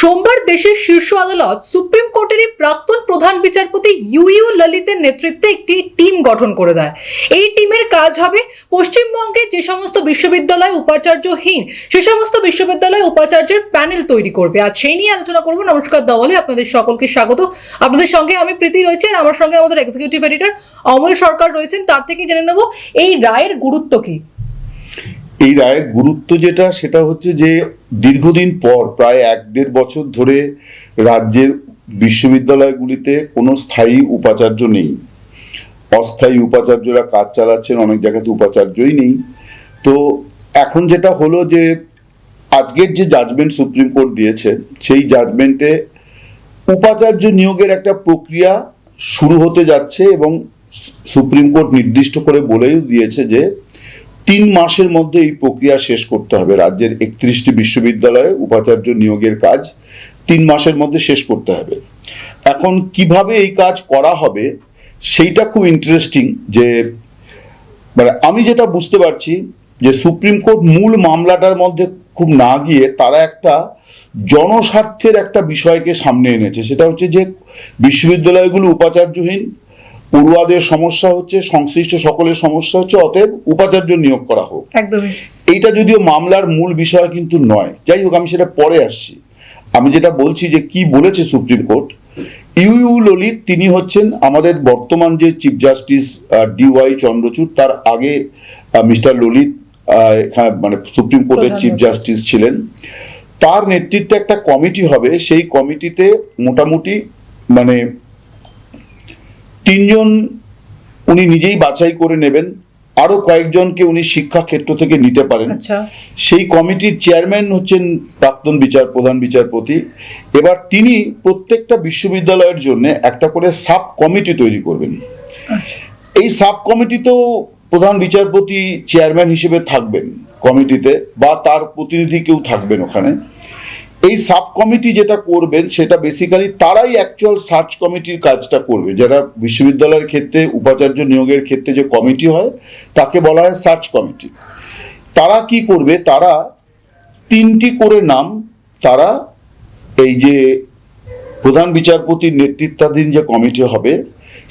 সোমবার দেশের শীর্ষ আদালত সুপ্রিম কোর্টেরই প্রাক্তন প্রধান বিচারপতি ইউ ইউ ললিতের নেতৃত্বে একটি টিম গঠন করে দেয়। এই টিমের কাজ হবে পশ্চিমবঙ্গে যে সমস্ত বিশ্ববিদ্যালয় উপাচার্যহীন, সে সমস্ত বিশ্ববিদ্যালয় উপাচার্যের প্যানেল তৈরি করবে। আর সেই নিয়ে আলোচনা করব। নমস্কার দাওয়ালে আপনাদের সকলকে স্বাগত। আপনাদের সঙ্গে আমি প্রীতি রয়েছে আর আমার সঙ্গে আমাদের এক্সিকিউটিভ এডিটর অমল সরকার রয়েছেন। তার থেকে জেনে নেব এই রায়ের গুরুত্ব কি। এই রায়ের গুরুত্ব যেটা, সেটা হচ্ছে যে দীর্ঘদিন পর, প্রায় এক দেড় বছর ধরে রাজ্যের বিশ্ববিদ্যালয়গুলিতে কোনো স্থায়ী উপাচার্য নেই। অস্থায়ী উপাচার্যরা কাজ চালাচ্ছেন, অনেক জায়গাতে উপাচার্যই নেই। তো এখন যেটা হলো যে, আজকের যে জাজমেন্ট সুপ্রিম কোর্ট দিয়েছে, সেই জাজমেন্টে উপাচার্য নিয়োগের একটা প্রক্রিয়া শুরু হতে যাচ্ছে এবং সুপ্রিম কোর্ট নির্দিষ্ট করে বলেই দিয়েছে যে তিন মাসের মধ্যে এই প্রক্রিয়া শেষ করতে হবে। রাজ্যের একত্রিশটি বিশ্ববিদ্যালয়ে উপাচার্য নিয়োগের কাজ তিন মাসের মধ্যে শেষ করতে হবে। এখন কীভাবে এই কাজ করা হবে সেইটা খুব ইন্টারেস্টিং যে মানে আমি যেটা বুঝতে পারছি যে সুপ্রিম কোর্ট মূল মামলাটার মধ্যে খুব না গিয়ে তারা একটা জনস্বার্থের একটা বিষয়কে সামনে এনেছে। সেটা হচ্ছে যে বিশ্ববিদ্যালয়গুলো উপাচার্যহীন পড়ুয়াদের সমস্যা হচ্ছে সংশ্লিষ্ট সকলের সমস্যা হচ্ছে অতএব উপাচার্য নিয়োগ করা হোক। একদমই। এইটা যদিও মামলার মূল বিষয় কিন্তু নয়। যাই হোক আমি সেটা পরে আসছি। আমি যেটা বলছি যে কি বলেছে Supreme Court U U Lalit তিনি হচ্ছেন আমাদের বর্তমান যে chief justice D Y Chandrachud তার আগে মিস্টার ললিত আহ, মানে সুপ্রিম কোর্টের চিফ জাস্টিস ছিলেন। তার নেতৃত্বে একটা কমিটি হবে সেই কমিটিতে মোটামুটি মানে তিনজন উনি নিজেই বাছাই করে নেবেন আরও কয়েকজনকে উনি শিক্ষা ক্ষেত্র থেকে নিতে পারেন। আচ্ছা। সেই কমিটির চেয়ারম্যান হচ্ছেন প্রাক্তন বিচার প্রধান বিচারপতি। এবার তিনি প্রত্যেকটা বিশ্ববিদ্যালয়ের জন্য একটা করে সাব কমিটি তৈরি করবেন। আচ্ছা। এই সাব কমিটিতেও প্রধান বিচারপতি চেয়ারম্যান হিসেবে থাকবেন কমিটিতে বা তার প্রতিনিধি কেউ থাকবেন ওখানে। এই সাব কমিটি যেটা করবেন, সেটা বেসিক্যালি তারাই অ্যাকচুয়াল সার্চ কমিটির কাজটা করবে। যারা বিশ্ববিদ্যালয়ের ক্ষেত্রে, উপাচার্য নিয়োগের ক্ষেত্রে যে কমিটি হয়, তাকে বলা হয় সার্চ কমিটি তারা কি করবে? তারা তিনটি করে নাম, তারা এই যে প্রধান বিচারপতির নেতৃত্বাধীন যে কমিটি হবে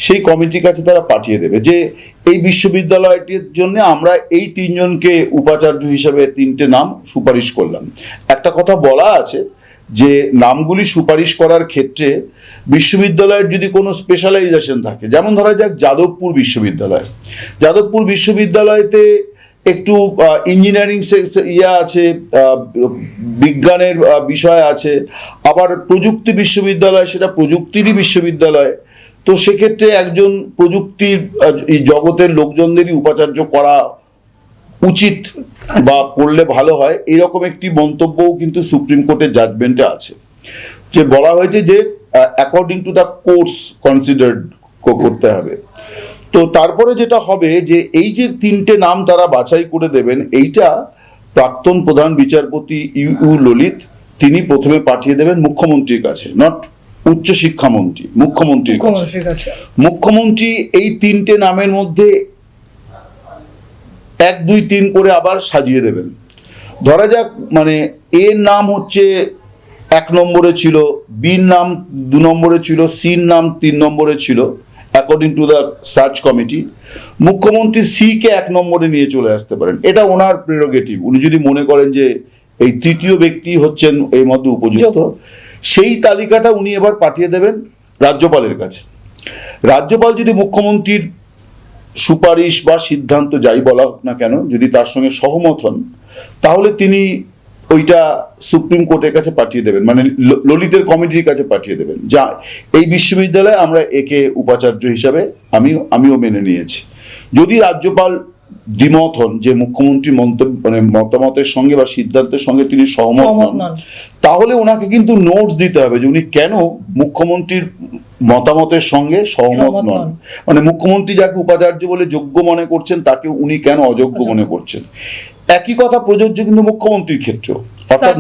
সেই কমিটির কাছে তারা পাঠিয়ে দেবে যে এই বিশ্ববিদ্যালয়টির জন্য আমরা এই তিনজনকে উপাচার্য হিসেবে তিনটে নাম সুপারিশ করলাম। একটা কথা বলা আছে যে নামগুলি সুপারিশ করার ক্ষেত্রে বিশ্ববিদ্যালয়ের যদি কোনো স্পেশালাইজেশন থাকে, যেমন ধরা যাক যাদবপুর বিশ্ববিদ্যালয়। যাদবপুর বিশ্ববিদ্যালয়তে একটু ইঞ্জিনিয়ারিং ইয়ে আছে বিজ্ঞানের বিষয় আছে, আবার প্রযুক্তি বিশ্ববিদ্যালয়, সেটা প্রযুক্তিরই বিশ্ববিদ্যালয়। তো সেক্ষেত্রে একজন প্রযুক্তির এই জগতের লোকজনদেরই উপাচার্য করা উচিত বা করলে ভালো হয় এরকম একটি মন্তব্যও কিন্তু সুপ্রিম কোর্টের জাজমেন্টে আছে। যে বলা হয়েছে যে according to the course considered করতে হবে। তো তারপরে যেটা হবে যে এই যে তিনটে নাম তারা বাছাই করে দেবেন এইটা প্রাক্তন প্রধান বিচারপতি ইউ ইউ ললিত তিনি প্রথমে পাঠিয়ে দেবেন মুখ্যমন্ত্রীর কাছে নট উচ্চশিক্ষামন্ত্রী মুখ্যমন্ত্রীর কাছে। মুখ্যমন্ত্রী এই তিনটে নামের মধ্যে এক দুই তিন করে আবার সাজিয়ে দেবেন। ধরা যাক মানে এর নাম হচ্ছে এক নম্বরে ছিল বির নাম দু নম্বরে ছিল সির নাম তিন নম্বরে ছিল according to the search committee মুখ্যমন্ত্রী সি কে এক নম্বরে নিয়ে চলে আসতে পারেন। এটা ওনার প্রেরোগেটিভ উনি যদি মনে করেন যে এই তৃতীয় ব্যক্তি হচ্ছেন এই মধ্যে উপযুক্ত। সেই তালিকাটা উনি এবার পাঠিয়ে দেবেন রাজ্যপালের কাছে। রাজ্যপাল যদি মুখ্যমন্ত্রীর সুপারিশ বা সিদ্ধান্ত যাই বলা হোক না কেন, যদি তার সঙ্গে সহমত হন, তাহলে তিনি ওইটা সুপ্রিম কোর্টের কাছে পাঠিয়ে দেবেন মানে ললিতের কমিটির কাছে পাঠিয়ে দেবেন। যা, এই বিশ্ববিদ্যালয়ে আমরা একে উপাচার্য হিসাবে আমি, আমিও মেনে নিয়েছি। যদি রাজ্যপাল দ্বিমত হন যে মুখ্যমন্ত্রী মন্তব্য মানে মতামতের সঙ্গে বা সিদ্ধান্তের সঙ্গে তিনি সহমত হন নন। তাহলে ওনাকে কিন্তু নোটস দিতে হবে যে উনি কেন মুখ্যমন্ত্রীর মতামতের সঙ্গে সহমত নন। মানে মুখ্যমন্ত্রী যাকে উপাচার্য বলে যোগ্য মনে করছেন তাকে উনি কেন অযোগ্য। মনে করছেন? একই কথা প্রযোজ্য কিন্তু মুখ্যমন্ত্রীর ক্ষেত্রেও। অর্থাৎ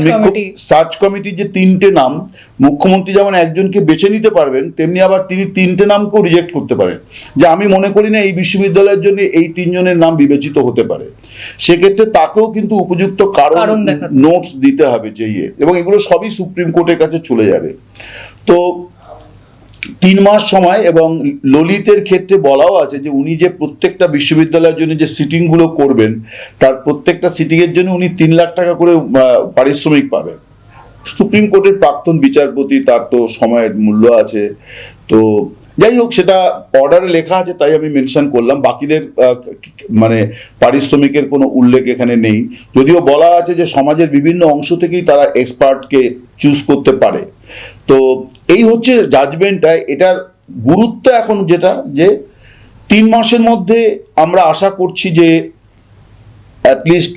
সার্চ কমিটির যে তিনটে নাম মুখ্যমন্ত্রী যেমন একজনকে বেছে নিতে পারবেন তেমনি আবার তিনি তিনটে নামকেও রিজেক্ট করতে পারেন। যে আমি মনে করি না এই বিশ্ববিদ্যালয়ের জন্য এই তিনজনের নাম বিবেচিত হতে পারে। সেক্ষেত্রে তাকেও কিন্তু উপযুক্ত কারণ কারণ নোটস দিতে হবে যে ইয়ে। এবং এগুলো সবই সুপ্রিম কোর্টের কাছে চলে যাবে। তো তিন মাস সময় এবং ললিতের ক্ষেত্রে বলাও আছে যে উনি যে প্রত্যেকটা বিশ্ববিদ্যালয়ের জন্য যে সিটিংগুলো করবেন, তার প্রত্যেকটা সিটিংয়ের জন্য উনি তিন লাখ টাকা করে পারিশ্রমিক পাবেন। সুপ্রিম কোর্টের প্রাক্তন বিচারপতি, তার তো সময়ের মূল্য আছে। তো যাই হোক, সেটা অর্ডারে লেখা আছে, তাই আমি মেনশন করলাম। বাকিদের মানে পারিশ্রমিকের কোনো উল্লেখ এখানে নেই। যদিও বলা আছে যে সমাজের বিভিন্ন অংশ থেকেই তারা এক্সপার্টকে চুজ করতে পারে। তো এই হচ্ছে জাজমেন্টটা এটার গুরুত্ব এখন যেটা যে তিন মাসের মধ্যে আমরা আশা করছি যে অ্যাটলিস্ট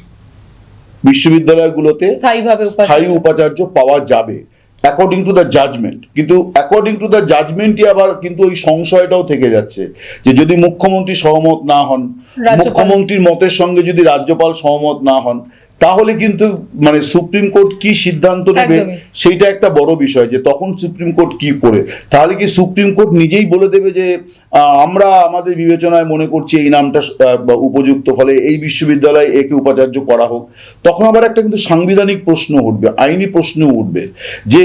বিশ্ববিদ্যালয়গুলোতে স্থায়ী উপাচার্য। পাওয়া যাবে অ্যাকর্ডিং টু দ্য জাজমেন্ট কিন্তু অ্যাকর্ডিং টু দ্য জাজমেন্টই আবার কিন্তু ওই সংশয়টাও থেকে যাচ্ছে যে যদি মুখ্যমন্ত্রী সহমত না হন মুখ্যমন্ত্রীর মতের সঙ্গে যদি রাজ্যপাল সহমত না হন তাহলে কিন্তু মানে সুপ্রিম কোর্ট কি সিদ্ধান্ত নেবে। সেইটা একটা বড় বিষয় যে তখন সুপ্রিম কোর্ট কি করে। তাহলে কি সুপ্রিম কোর্ট নিজেই বলে দেবে যে আমরা আমাদের বিবেচনায় মনে করছি এই নামটা উপযুক্ত ফলে এই বিশ্ববিদ্যালয়ে একে উপাচার্য করা হোক। তখন আবার একটা কিন্তু সাংবিধানিক প্রশ্ন উঠবে আইনি প্রশ্ন উঠবে যে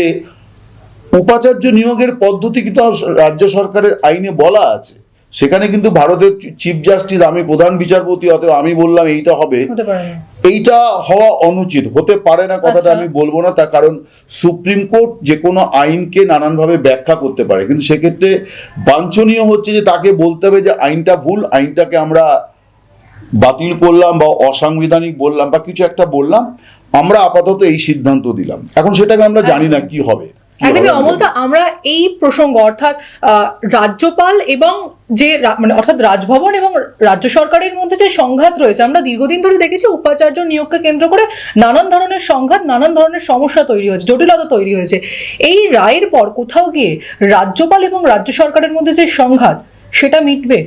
উপাচার্য নিয়োগের পদ্ধতি কিন্তু রাজ্য সরকারের আইনে বলা আছে। সেখানে কিন্তু ভারতের চিফ জাস্টিস আমি প্রধান বিচারপতি অতএব আমি বললাম এইটা হবে। এইটা হওয়া অনুচিত হতে পারে না কথাটা আচ্ছা। আমি বলব না তার কারণ সুপ্রিম কোর্ট যে কোনো আইনকে নানানভাবে ব্যাখ্যা করতে পারে। কিন্তু সেক্ষেত্রে বাঞ্ছনীয় হচ্ছে যে তাকে বলতে হবে যে আইনটা ভুল আইনটাকে আমরা বাতিল করলাম বা অসাংবিধানিক বললাম বা কিছু একটা বললাম আমরা আপাতত এই সিদ্ধান্ত দিলাম। এখন সেটাকে আমরা জানি না কি হবে। একদমই আমরা অমলতা আমরা এই প্রসঙ্গ অর্থাৎ রাজ্যপাল এবং যে মানে অর্থাৎ রাজভবন এবং রাজ্য সরকারের মধ্যে যে সংঘাত রয়েছে আমরা দীর্ঘদিন ধরে দেখেছি উপাচার্য নিয়োগকে কেন্দ্র করে নানান ধরনের সংঘাত নানান ধরনের সমস্যা তৈরি হয়েছে জটিলতা তৈরি হয়েছে। এই রায়ের পর কোথাও গিয়ে রাজ্যপাল এবং রাজ্য সরকারের মধ্যে যে সংঘাত সেটা মিটবে?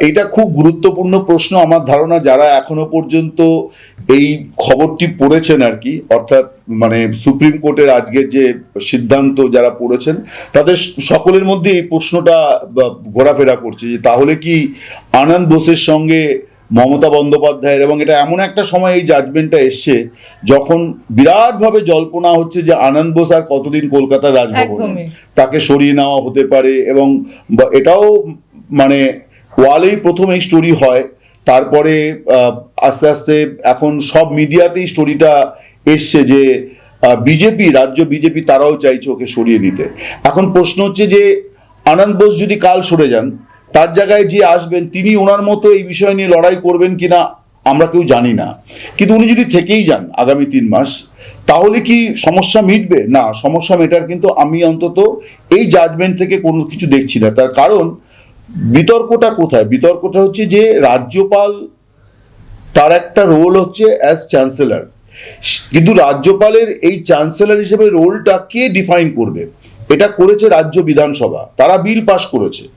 এইটা খুব গুরুত্বপূর্ণ প্রশ্ন আমার ধারণা যারা এখনও পর্যন্ত এই খবরটি পড়েছেন আর কি অর্থাৎ মানে সুপ্রিম কোর্টের আজকের যে সিদ্ধান্ত যারা পড়েছেন তাদের সকলের মধ্যে এই প্রশ্নটা ঘোরাফেরা করছে যে তাহলে কি আনন্দ বোসের সঙ্গে মমতা বন্দ্যোপাধ্যায়ের এবং এটা এমন একটা সময় এই জাজমেন্টটা এসছে যখন বিরাটভাবে জল্পনা হচ্ছে যে আনন্দ বোস আর কতদিন কলকাতার রাজভবনে তাকে সরিয়ে নেওয়া হতে পারে এবং এটাও মানে ওয়ালেই প্রথম এই স্টোরি হয়, তারপরে আস্তে আস্তে এখন সব মিডিয়াতেই স্টোরিটা এসছে যে বিজেপি, রাজ্য বিজেপি তারাও চাইছে ওকে সরিয়ে দিতে। এখন প্রশ্ন হচ্ছে যে, আনন্দ বোস যদি কাল সরে যান, তার জায়গায় যে আসবেন, তিনি ওনার মতো এই বিষয় নিয়ে লড়াই করবেন কিনা আমরা কেউ জানি না। কিন্তু উনি যদি থেকেই যান আগামী তিন মাস, তাহলে কি সমস্যা মিটবে? না, সমস্যা মেটার কিন্তু আমি অন্তত এই জাজমেন্ট থেকে কোনো কিছু দেখছি না। তার কারণ বিতর্কটা কোথায়? বিতর্কটা হচ্ছে যে রাজ্যপাল, তার একটা রোল হচ্ছে অ্যাজ চ্যান্সেলর কিন্তু রাজ্যপালের এই চ্যান্সেলর হিসেবে রোলটা কে ডিফাইন করবে? এটা করেছে রাজ্য বিধানসভা। তারা বিল পাশ করেছে।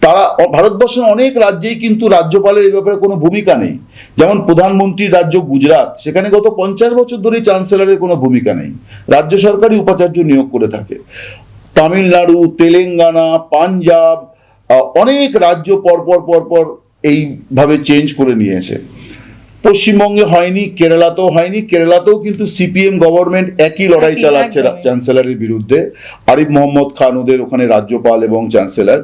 তারা, ভারতবর্ষের অনেক রাজ্যেই কিন্তু রাজ্যপালের এই ব্যাপারে কোনো ভূমিকা নেই। যেমন প্রধানমন্ত্রীর রাজ্য গুজরাট, সেখানে গত পঞ্চাশ বছর ধরেই চ্যান্সেলরের কোনো ভূমিকা নেই। রাজ্য সরকারই উপাচার্য নিয়োগ করে থাকে। তামিলনাড়ু, তেলেঙ্গানা, পাঞ্জাব অনেক রাজ্য পরপর পরপর এইভাবে চেঞ্জ করে নিয়েছে। পশ্চিমবঙ্গে হয়নি কেরালাতেও হয়নি কেরালাতেও কিন্তু সিপিএম গভর্নমেন্ট একই লড়াই চালাচ্ছে। চ্যান্সেলরের বিরুদ্ধে। আরিফ মোহাম্মদ খান ওদের ওখানে রাজ্যপাল এবং চ্যান্সেলর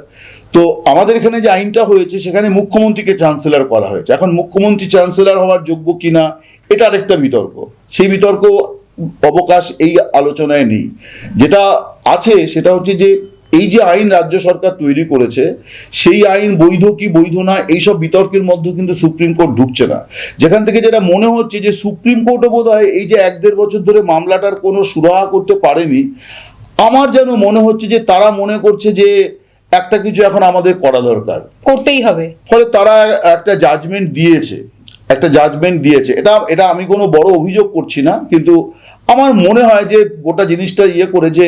তো আমাদের এখানে যে আইনটা হয়েছে সেখানে মুখ্যমন্ত্রীকে চ্যান্সেলর করা হয়েছে। এখন মুখ্যমন্ত্রী চ্যান্সেলর হওয়ার যোগ্য কিনা এটা আরেকটা বিতর্ক। সেই বিতর্ক অবকাশ এই আলোচনায় নেই। যেটা আছে সেটা হচ্ছে যে এই যে আইন রাজ্য সরকার তৈরি করেছে সেই আইন বৈধ কি বৈধ না এইসব বিতর্কের মধ্যে কিন্তু সুপ্রিম কোর্ট ঢুকছে না। যেখান থেকে যেটা মনে হচ্ছে যে সুপ্রিম কোর্টও বোধ হয় এই যে এক দেড় বছর ধরে মামলাটার কোনো সুরাহা করতে পারেনি আমার যেন মনে হচ্ছে যে তারা মনে করছে যে একটা কিছু এখন আমাদের করা দরকার। করতেই হবে। ফলে তারা একটা জাজমেন্ট দিয়েছে একটা জাজমেন্ট দিয়েছে। এটা এটা আমি কোনো বড় অভিযোগ করছি না কিন্তু আমার মনে হয় যে গোটা জিনিসটা ইয়ে করে যে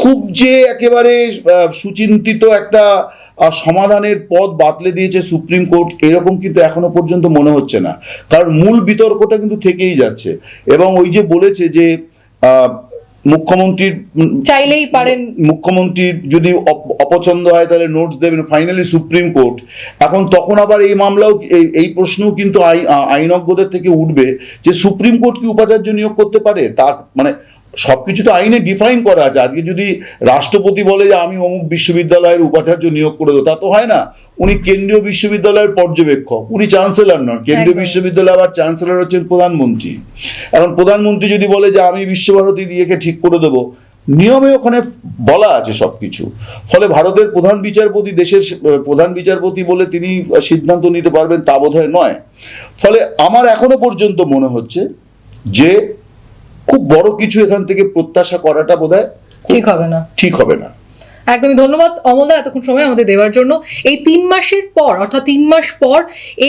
খুব যে একেবারে সুচিন্তিত একটা সমাধানের পথ বাতলে দিয়েছে সুপ্রিম কোর্ট এরকম কিন্তু এখনও পর্যন্ত মনে হচ্ছে না। কারণ মূল বিতর্কটা কিন্তু থেকেই যাচ্ছে। এবং ওই যে বলেছে যে মুখ্যমন্ত্রীর চাইলেই পারেন। মুখ্যমন্ত্রীর যদি অপ- অপছন্দ হয় তাহলে নোটস দেবেন ফাইনালি সুপ্রিম কোর্ট। এখন তখন আবার এই মামলাও এই- প্রশ্নও কিন্তু আই- আইনজ্ঞদের থেকে উঠবে যে সুপ্রিম কোর্ট কি উপাচার্য নিয়োগ করতে পারে? তার মানে সবকিছু তো আইনে ডিফাইন করা আছে। আজকে যদি রাষ্ট্রপতি বলে যে আমি অমুক বিশ্ববিদ্যালয়ের উপাচার্য নিয়োগ করে দেবো তা তো হয় না। উনি কেন্দ্রীয় বিশ্ববিদ্যালয়ের পর্যবেক্ষক উনি চ্যান্সেলর নন। কেন্দ্রীয় বিশ্ববিদ্যালয় আবার চ্যান্সেলর হচ্ছেন প্রধানমন্ত্রী। এখন প্রধানমন্ত্রী যদি বলে যে আমি বিশ্বভারতীর ইয়েকে ঠিক করে দেবো নিয়মে ওখানে বলা আছে সবকিছু। ফলে ভারতের প্রধান বিচারপতি দেশের প্রধান বিচারপতি বলে তিনি সিদ্ধান্ত নিতে পারবেন তা বোধহয় নয়। ফলে আমার এখনও পর্যন্ত মনে হচ্ছে যে খুব বড় কিছু এখান থেকে প্রত্যাশা করাটা বোধ ঠিক হবে না। ঠিক হবে না। একদমই ধন্যবাদ অমলদা এতক্ষণ সময় আমাদের দেওয়ার জন্য। এই তিন মাসের পর অর্থাৎ তিন মাস পর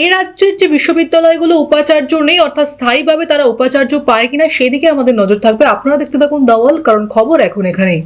এ রাজ্যের যে বিশ্ববিদ্যালয়গুলো উপাচার্য নেই অর্থাৎ স্থায়ীভাবে তারা উপাচার্য পায় কিনা সেদিকে আমাদের নজর থাকবে। আপনারা দেখতে থাকুন দাওয়াল কারণ খবর এখন এখানেই।